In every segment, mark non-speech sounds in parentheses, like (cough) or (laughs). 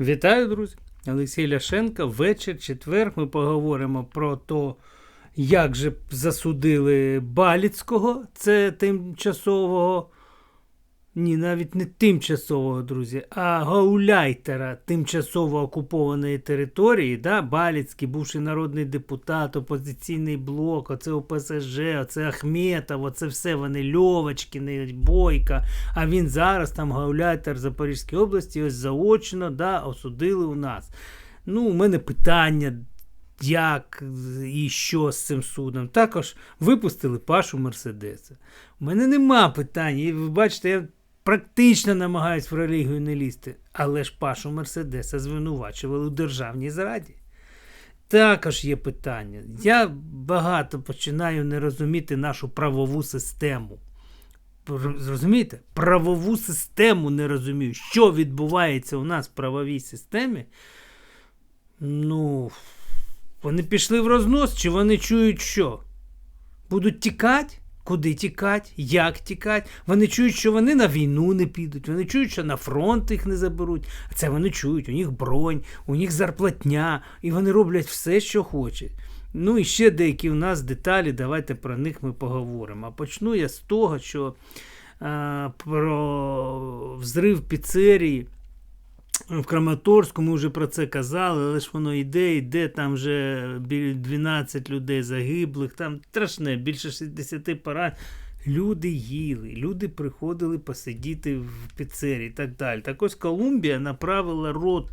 Вітаю, друзі! Олексій Ляшенко. Вечір, четвер. Ми поговоримо про те, як же засудили Баліцького, це тимчасового, ні, навіть не тимчасового, друзі, а гауляйтера тимчасово окупованої території. Да? Баліцький, бувший народний депутат, опозиційний блок, оце ОПСЖ, оце Ахметов, оце все вони Льовочкіни, Бойка. А він зараз там гауляйтер Запорізької області, ось заочно да, осудили у нас. Ну, у мене питання. Як і що з цим судом? Також випустили Пашу Мерседеса. У мене нема питань. І ви бачите, я практично намагаюсь в релігію не лізти. Але ж Пашу Мерседеса звинувачували у державній зраді. Також є питання. Я багато починаю не розуміти нашу правову систему. Зрозумієте? Правову систему не розумію. Що відбувається у нас в правовій системі? Ну, вони пішли в рознос, чи вони чують що? Будуть тікати? Куди тікати? Як тікати? Вони чують, що вони на війну не підуть, вони чують, що на фронт їх не заберуть. А це вони чують, у них бронь, у них зарплатня, і вони роблять все, що хочуть. Ну і ще деякі у нас деталі, давайте про них ми поговоримо. А почну я з того, що е, про взрив піцерії в Краматорську ми вже про це казали, але ж воно йде, йде, там вже 12 людей загиблих, там страшне, більше 60 пора. Люди їли, люди приходили посидіти в піцерії і так далі. Так ось Колумбія направила рот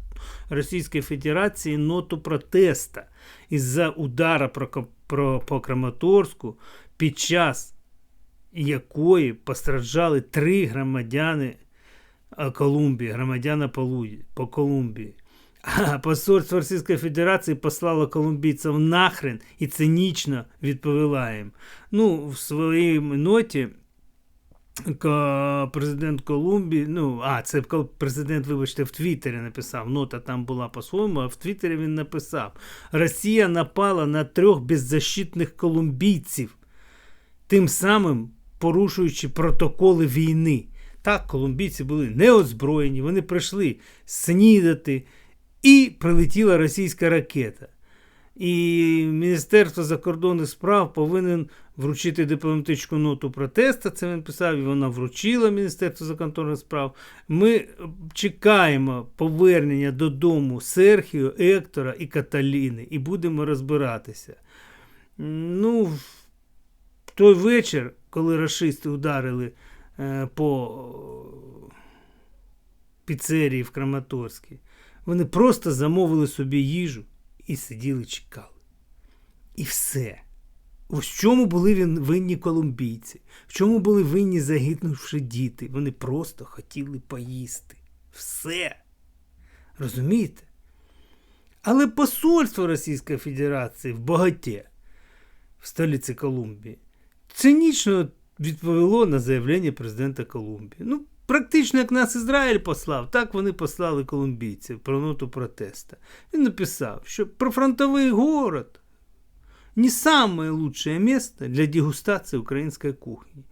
Російської Федерації ноту протеста із-за удара про, про, по Краматорську, під час якої постраждали три громадяни Колумбії, громадяна по Колумбії. Посольство Російської Федерації послало колумбійців нахрен і цинічно відповіла їм. Ну, в своїй ноті президент Колумбії, ну, а, це президент, вибачте, в Твіттері написав. Нота там була по-своєму, а в Твіттері він написав: Росія напала на трьох беззащитних колумбійців, тим самим порушуючи протоколи війни. Так, колумбійці були неозброєні, вони прийшли снідати, і прилетіла російська ракета. І Міністерство закордонних справ повинен вручити дипломатичну ноту протесту. Це він писав, і вона вручила Міністерство закордонних справ. Ми чекаємо повернення додому Серхіо, Ектора і Каталіни, і будемо розбиратися. Ну, в той вечір, коли рашисти ударили по піцерії в Краматорській, вони просто замовили собі їжу і сиділи чекали. І все. В чому були винні колумбійці, в чому були винні загинувши діти. Вони просто хотіли поїсти. Все. Розумієте? Але посольство Російської Федерації в Боготі, в столиці Колумбії, цинічно відповіло на заявлення президента Колумбії. Ну, практично як нас Ізраїль послав, так вони послали колумбійців про ноту протеста. Він написав, що прифронтовий город не самое лучшее место для дегустации украинской кухни.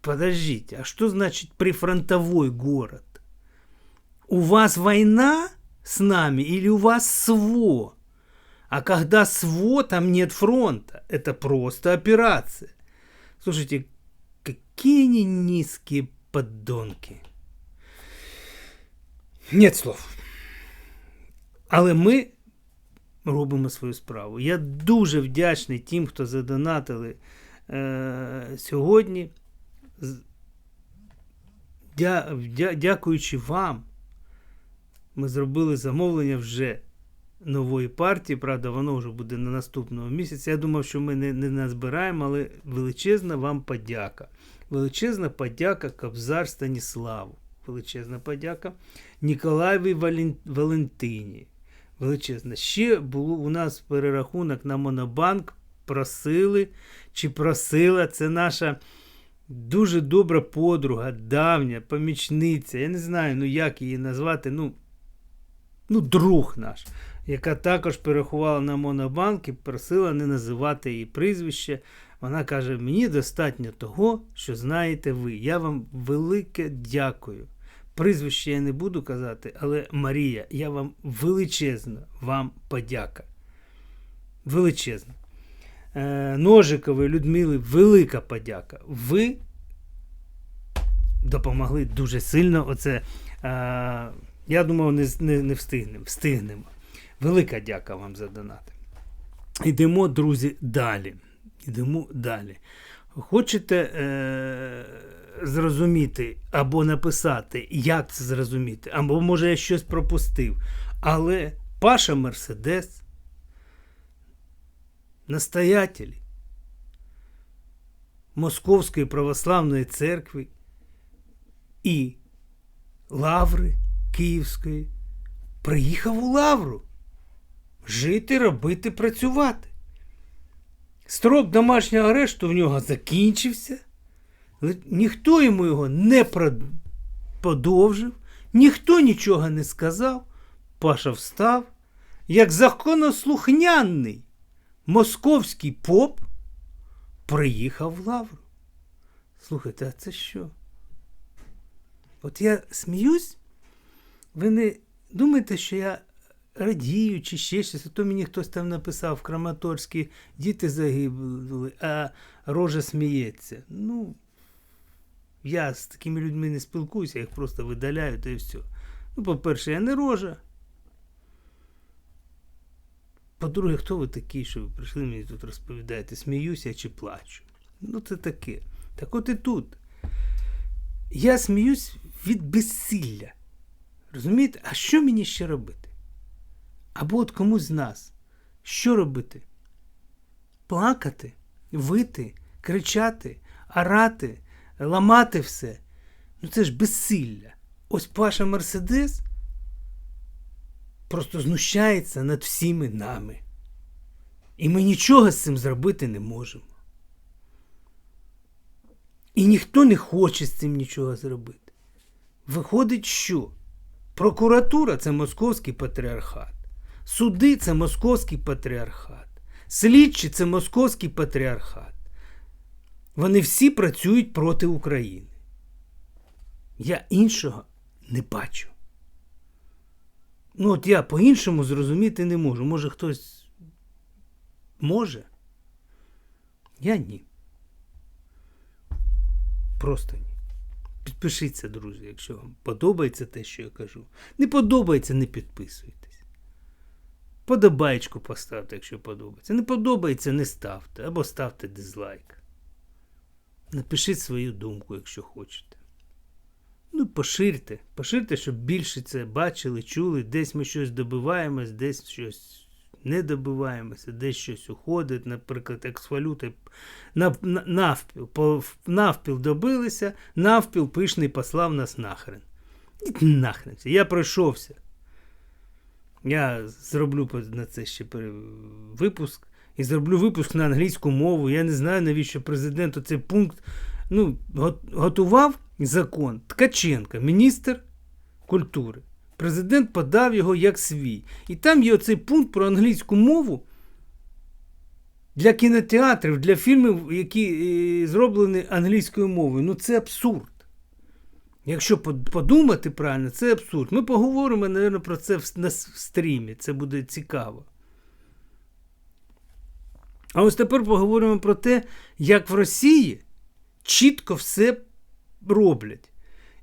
Подождите, а что значит прифронтовой город? У вас война с нами или у вас СВО? А когда СВО, там нет фронта. Это просто операция. Слушайте, какие они низкие поддонки. Нет слов. Але ми робимо свою справу. Я дуже вдячний тим, хто задонатили е, сьогодні. З- Дя, дякуючи вам, ми зробили замовлення вже нової партії. Правда, воно вже буде на наступного місяця. Я думав, що ми не, не назбираємо, але величезна вам подяка. Величезна подяка Кобзар Станіславу. Величезна подяка Ніколаєві Валентині. Величезна. Ще було у нас перерахунок на Монобанк. Просили чи просила. Це наша дуже добра подруга, давня, помічниця. Я не знаю, ну як її назвати. Ну, ну друг наш, яка також перерахувала на Монобанк і просила не називати її прізвище. Вона каже: мені достатньо того, що знаєте ви. Я вам велике дякую. Прізвище я не буду казати, але Марія, я вам величезна вам подяка. Величезна. Е, Людмили велика подяка. Ви допомогли дуже сильно. Оце, е, я думав, не, не, не встигнемо. Встигнемо. Велика дяка вам за донати. Йдемо, друзі, далі. Йдемо далі. Хочете е, зрозуміти або написати, як це зрозуміти, або може я щось пропустив. Але Паша Мерседес, настоятель Московської православної церкви і Лаври Київської приїхав у Лавру жити, робити, працювати. Строк домашнього арешту в нього закінчився, ніхто йому його не подовжив, ніхто нічого не сказав. Паша встав, як законослухняний московський поп приїхав в Лавру. Слухайте, а це що? От я сміюсь, ви не думаєте, що я радію чи ще щось, то мені хтось там написав в Краматорській діти загинули, а рожа сміється. Ну, я з такими людьми не спілкуюся, я їх просто видаляю, та і все. Ну, по-перше, я не рожа. По-друге, хто ви такий, що ви прийшли мені тут розповідаєте, сміюся чи плачу? Ну, це таке. Так от і тут. Я сміюсь від безсилля. Розумієте? А що мені ще робити? Або от комусь з нас. Що робити? Плакати, вити, кричати, орати, ламати все. Ну це ж безсилля. Ось Паша Мерседес просто знущається над всіми нами. І ми нічого з цим зробити не можемо. І ніхто не хоче з цим нічого зробити. Виходить, що прокуратура це московський патріархат, суди це московський патріархат, слідчі це московський патріархат. Вони всі працюють проти України. Я іншого не бачу. Ну, от я по-іншому зрозуміти не можу. Може, хтось може? Я ні. Просто ні. Підпишіться, друзі, якщо вам подобається те, що я кажу. Не подобається, не підписуйтесь. Подобаєчку поставте, якщо подобається. Не подобається, не ставте. Або ставте дизлайк. Напишіть свою думку, якщо хочете. Ну, поширте. Поширте, щоб більше це бачили, чули. Десь ми щось добиваємось, десь щось не добиваємося, десь щось уходить, наприклад, як навпіл, навпіл добилися, навпіл пишний послав нас нахрен. Нахрен. Я пройшовся. Я зроблю на це ще випуск. І зроблю випуск на англійську мову. Я не знаю, навіщо президенту цей пункт ну, готував закон Ткаченка, міністр культури. Президент подав його як свій. І там є оцей пункт про англійську мову для кінотеатрів, для фільмів, які е, зроблені англійською мовою. Ну це абсурд. Якщо подумати правильно, це абсурд. Ми поговоримо, мабуть, про це в, стрімі. Це буде цікаво. А ось тепер поговоримо про те, як в Росії чітко все роблять.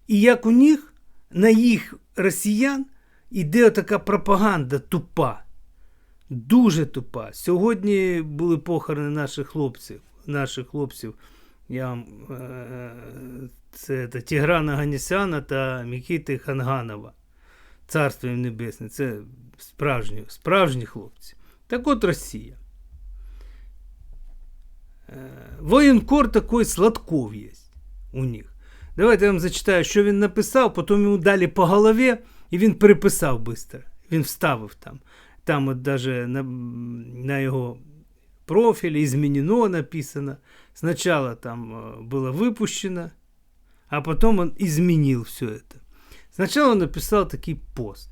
І як у них на їх росіян іде така пропаганда тупа. Дуже тупа. Сьогодні були похорони наших хлопців. Наших хлопців. Я вам, е, це, це Тіграна Ганісяна та Мікіти Ханганова. Царство їм небесне. Це справжні, справжні хлопці. Так от Росія. Е, Воєнкор такий Сладков є у них. Давайте я вам зачитаю, що він написав, потім йому дали по голові, і він переписав швидко. Він вставив там. Там от даже на, на його профілі змінено написано. Сначала там э, было выпущено, А потом он изменил все это. Сначала он написал такой пост.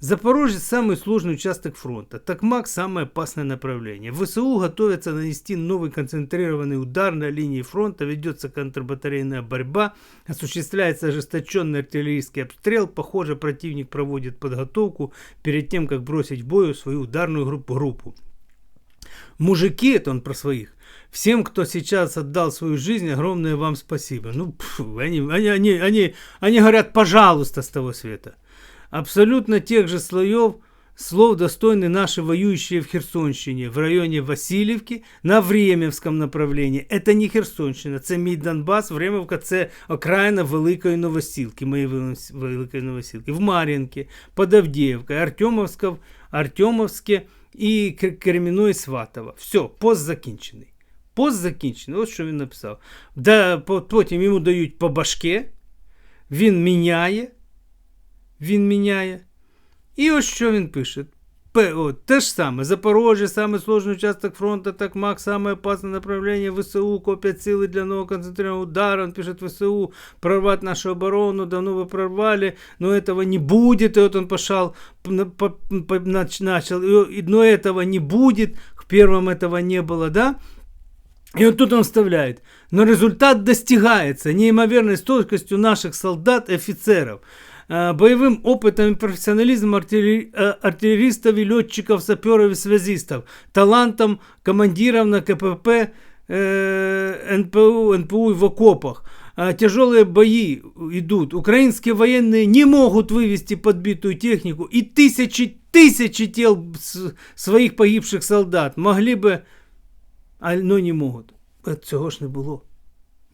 Запорожье – самый сложный участок фронта. Токмак – самое опасное направление. ВСУ готовятся нанести новый концентрированный удар на линии фронта, ведется контрбатарейная борьба, осуществляется ожесточенный артиллерийский обстрел. Похоже, противник проводит подготовку перед тем, как бросить в бою свою ударную группу. Мужики, это он про своих, всем, кто сейчас отдал свою жизнь, огромное вам спасибо. Ну, пф, они, они, они, они, они говорят, пожалуйста, с того света. Абсолютно тех же слоев, слов достойны наши воюющие в Херсонщине, в районе Васильівки, на Времівському направленні. Это не Херсонщина, це мій Донбас, Времівка це окраїна Великої Новосілки, моєї Вели- Великої Новосілки, в Мар'їнці, под Авдіївкою, Артемовська, Артемовське і Кр- Креміно і Сватово. Все, пост закінчений. Пост закінчений. Ось що він написав. Да, по- потім йому дають по башке, він міняє, він міняє. І ось що він пише. П, о, те ж саме. Запорожжя, самый сложный участок фронта, Токмак, самое опасное направление, ВСУ, копят силы для нового концентрированного удара, он пишет ВСУ, прорвать нашу оборону, давно вы прорвали, но этого не будет, и вот он пошел, п- по- по- нач- начал, и- и- но этого не будет, к первым этого не было, да? И вот тут он вставляет. Но результат достигается неимоверной стойкостью наших солдат и офицеров, э, боевым опытом и профессионализмом артиллери- э, артиллеристов и летчиков, саперов и связистов, талантом командиров на КПП, э, НПУ, НПУ и в окопах. А, Тяжелые бои идут. Украинские военные не могут вывести подбитую технику и тысячи, тысячи тел с- своих погибших солдат могли бы а ну не можуть. Е, Цього ж не було.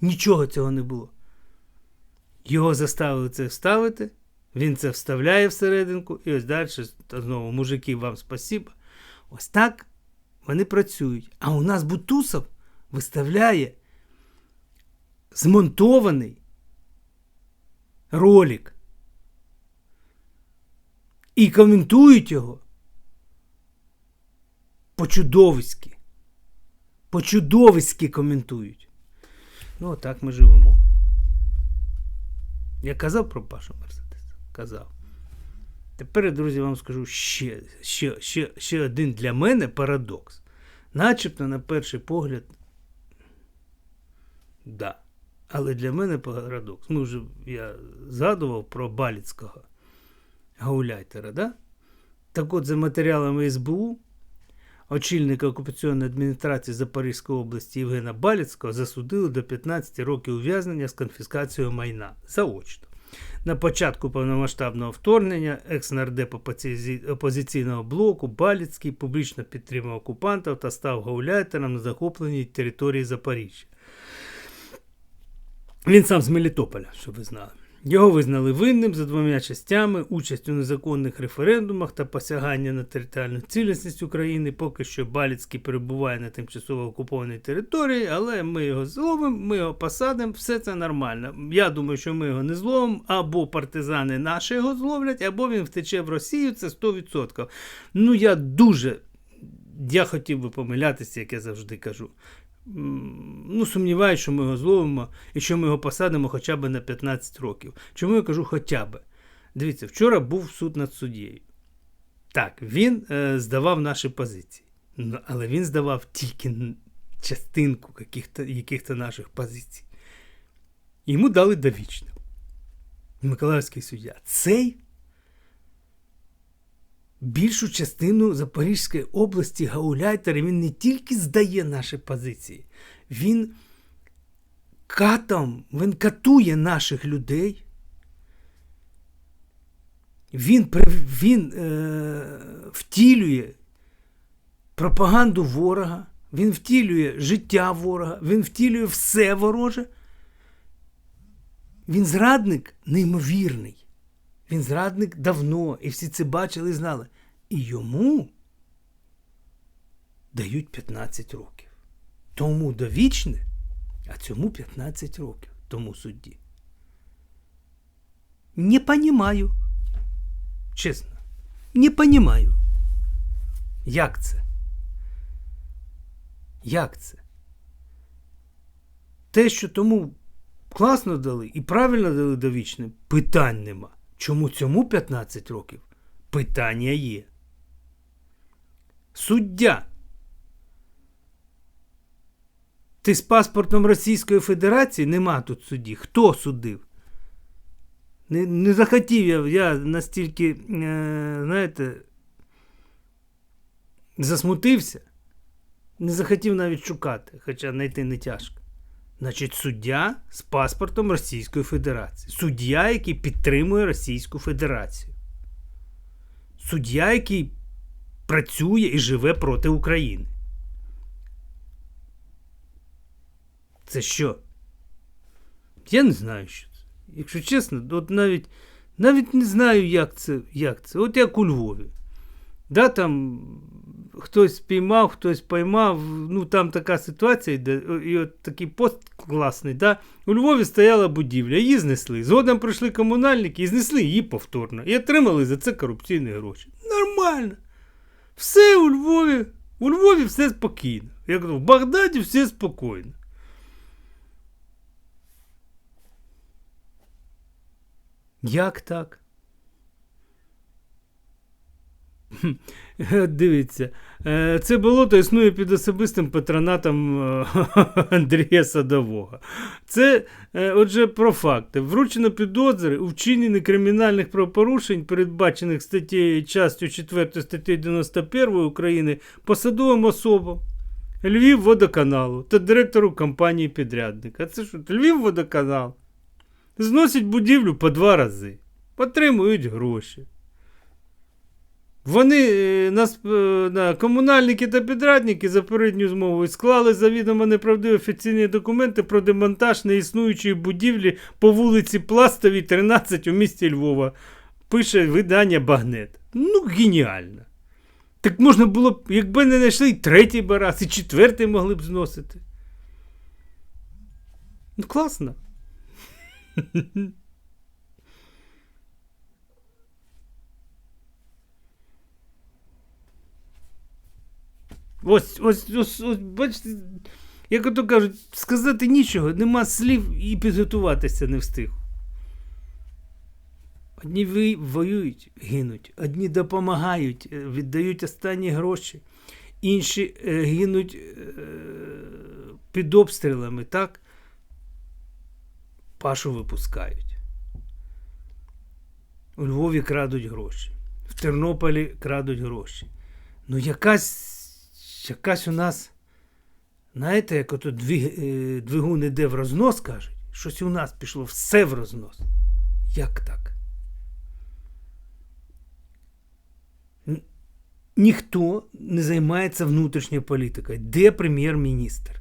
Нічого цього не було. Його заставили це вставити, він це вставляє всерединку, і ось далі знову, мужики, вам спасіба. Ось так вони працюють. А у нас Бутусов виставляє змонтований ролик. І коментують його по-чудовиськи по-чудовиськи коментують. Ну, отак ми живемо. Я казав про Пашу Мерседес? Казав. Тепер, друзі, вам скажу ще, ще, ще, ще один для мене парадокс. Начебто, на перший погляд, да. Але для мене парадокс. Ми вже я згадував про Баліцького гауляйтера, да? Так от, за матеріалами СБУ, очільника окупаційної адміністрації Запорізької області Євгена Баліцького засудили до 15 років ув'язнення з конфіскацією майна заочно. На початку повномасштабного вторгнення екс-нардеп опозиційного блоку Баліцький публічно підтримав окупантів та став гауляйтером на захопленій території Запоріжжя. Він сам з Мелітополя, щоб ви знали. Його визнали винним за двома частями участь у незаконних референдумах та посягання на територіальну цілісність України. Поки що Баліцький перебуває на тимчасово окупованій території, але ми його зловимо, ми його посадимо, все це нормально. Я думаю, що ми його не зловимо, або партизани наші його зловлять, або він втече в Росію, це 100%. Ну, я дуже. Я хотів би помилятися, як я завжди кажу. Ну, сумніваюся, що ми його зловимо і що ми його посадимо хоча б на 15 років. Чому я кажу хоча б? Дивіться, вчора був суд над суддєю. Так, він е, здавав наші позиції. Але він здавав тільки частинку яких-то, яких-то наших позицій. Йому дали довічно. Миколаївський суддя. Цей більшу частину Запорізької області гауляйтер він не тільки здає наші позиції, він катом, він катує наших людей. Він, він е, втілює пропаганду ворога, він втілює життя ворога, він втілює все вороже. Він зрадник неймовірний. Він зрадник давно, і всі це бачили і знали. І йому дають 15 років. Тому довічне, а цьому 15 років, тому судді. Не понімаю. Чесно, не понімаю. Як це? Як це? Те, що тому класно дали і правильно дали довічне, питань нема. Чому цьому 15 років? Питання є. Суддя. Ти з паспортом Російської Федерації нема тут судді. Хто судив? Не, не захотів я, я настільки, е, знаєте, засмутився, не захотів навіть шукати, хоча знайти не тяжко. Значить, суддя з паспортом Російської Федерації. Суддя, який підтримує Російську Федерацію. Суддя, який працює і живе проти України. Це що? Я не знаю, що це. Якщо чесно, от навіть, навіть не знаю, як це, як це. От як у Львові. Да, там хтось спіймав, хтось поймав. Ну там така ситуація йде, і от такий пост класний. Да? У Львові стояла будівля, її знесли. Згодом прийшли комунальники і знесли її повторно. І отримали за це корупційні гроші. Нормально. Все у Львові. У Львові все спокійно. Як в Багдаді все спокійно. Як так? Дивіться, е, це болото існує під особистим патронатом е, (laughs) Андрія Садового. Це, е, отже, про факти. Вручено підозри у вчиненні кримінальних правопорушень, передбачених статтєю частю 4 статті 91 України посадовим особам Львів водоканалу та директору компанії підрядника. Це що, Львів водоканал? Зносять будівлю по два рази, отримують гроші. Вони е, на, е, на комунальники та підрадники за передню змовою склали завідомо неправдиві офіційні документи про демонтаж неіснуючої будівлі по вулиці Пластовій, 13 у місті Львова. Пише видання Багнет. Ну, геніально. Так можна було б, якби не знайшли і третій би раз, і четвертий могли б зносити. Ну, класно. (laughs) Ось, ось, ось, ось, бачите, як ото кажуть, сказати нічого, нема слів і підготуватися не встиг. Одні воюють, гинуть, одні допомагають, е, віддають останні гроші, інші е, гинуть е, під обстрілами, так? Пашу випускають. У Львові крадуть гроші. В Тернополі крадуть гроші. Ну, якась, якась у нас, знаєте, як ото е, двигун іде в рознос, кажуть, щось у нас пішло все в рознос. Як так? Ніхто не займається внутрішньою політикою. Де прем'єр-міністр?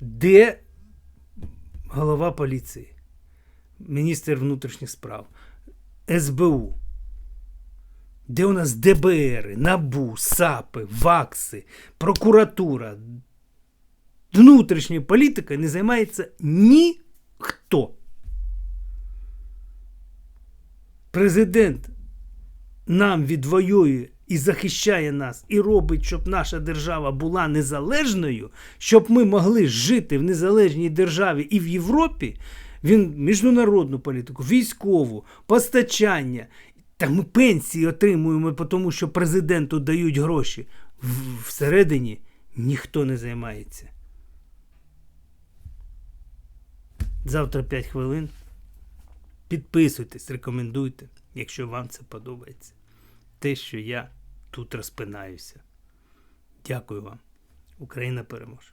Де голова поліції? Міністр внутрішніх справ? СБУ? Де у нас ДБР, НАБУ, САПи, ВАКСи, прокуратура? Внутрішньою політикою не займається ніхто. Президент нам відвоює і захищає нас, і робить, щоб наша держава була незалежною, щоб ми могли жити в незалежній державі і в Європі. Він міжнародну політику, військову, постачання. Та ми пенсії отримуємо, тому що президенту дають гроші. Всередині ніхто не займається. Завтра 5 хвилин. Підписуйтесь, рекомендуйте, якщо вам це подобається. Те, що я тут розпинаюся. Дякую вам. Україна переможе.